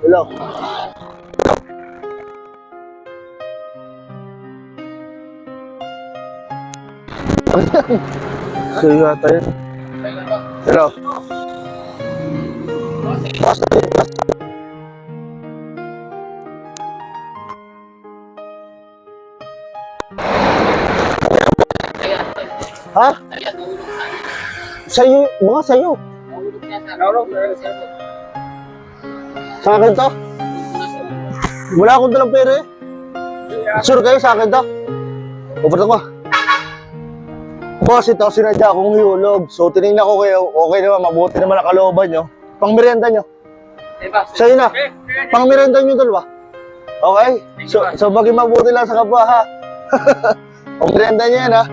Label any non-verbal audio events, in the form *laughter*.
Hello. Sa'yo yata yun. Hello. Ha? Sa'yo, mga sa'yo. Sa akin to? Wala akong dalang pera eh. Sure kayo sa akin to? Pupunta ko. Boss, ito sinadya akong hiulog. So tinignan ko kayo, okay naman, mabuti naman ang kalooban nyo. Pang merienda nyo. Sa'yo na. Pang merienda nyo dalawa. Okay? So, so maging mabuti lang sa kapwa ha. *laughs* Pang merienda nyo yan ha.